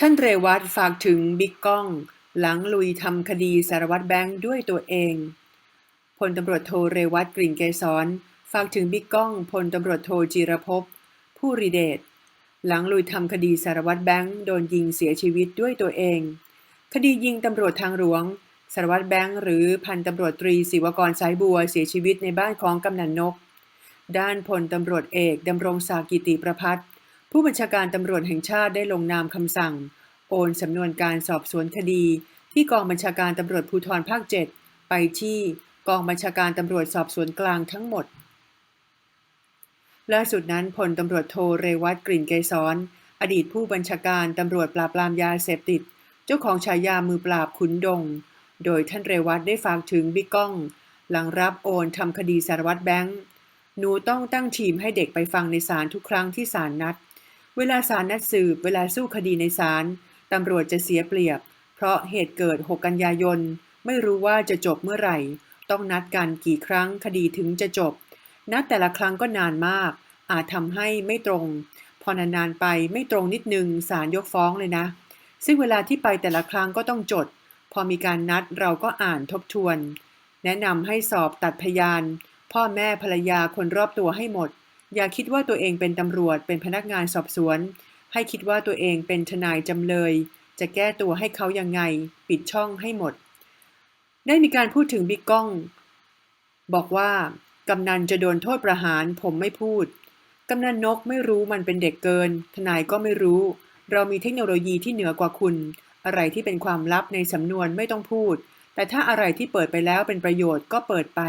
ท่านเรวัตฝากถึงบิ๊กก้อง หลังลุยทำคดีสารวัตรแบงค์ด้วยตัวเองพลตำรวจโทเรวัตกลิ่นเกษรฝากถึงบิ๊กก้องพลตำรวจโทจีรภพผู้ริเดชหลังลุยทำคดีสารวัตรแบงค์โดนยิงเสียชีวิตด้วยตัวเอง คดียิงตำรวจทางหลวง สารวัตรแบงค์หรือพันตำรวจตรีศิวกรสายบัวเสียชีวิตในบ้านของกำนันนก ด้านพลตำรวจเอกดำรงศักดิ์กิติประพัฒน์ ผู้บัญชาการตำรวจแห่งชาติได้ลงนามคำสั่ง โอนสำนวนการสอบสวนคดี ที่กองบัญชาการตำรวจภูธรภาค 7 ไปที่กองบัญชาการตำรวจสอบสวนกลางทั้งหมด ล่าสุดนั้นพลตำรวจโทเรวัตกลิ่นเกษรอดีตผู้บัญชาการตำรวจปราบปรามยาเสพติด เจ้าของฉายามือปราบขุนดง โดยท่านเรวัตได้ฝากถึงบิ๊กก้อง หลังรับโอนทำคดีสารวัตรแบงค์หนูต้องตั้งทีมให้เด็กไปฟังในศาลทุกครั้งที่ศาลนัด เวลาศาลนัดสืบ เวลาสู้คดีในศาลตำรวจจะเสียเปรียบ เพราะเหตุเกิด 6 กันยายน ไม่รู้ว่าจะจบเมื่อไหร่ ต้องนัดกันกี่ครั้งคดีถึงจะจบ นัดแต่ละครั้งก็นานมาก อาจทำให้ไม่ตรง พอนานๆไปไม่ตรงนิดนึงศาลยกฟ้องเลยนะ ซึ่งเวลาที่ไปแต่ละครั้งก็ต้องจด พอมีการนัดเราก็อ่านทบทวน แนะนำให้สอบตัดพยาน พ่อแม่ภรรยาคนรอบตัวให้หมด อย่าคิดว่าตัวเองเป็นตำรวจ เป็นพนักงานสอบสวน ให้คิดว่าตัวเองเป็นทนายจำเลย จะแก้ตัวให้เขายังไง ปิดช่องให้หมด ได้มีการพูดถึงบิ๊กก้อง บอกว่ากำนันจะโดนโทษประหาร ผมไม่พูด กำนันนกไม่รู้มันเป็นเด็กเกิน ทนายก็ไม่รู้ เรามีเทคโนโลยีที่เหนือกว่าคุณ อะไรที่เป็นความลับในสำนวนไม่ต้องพูด แต่ถ้าอะไรที่เปิดไปแล้วเป็นประโยชน์ก็เปิดไป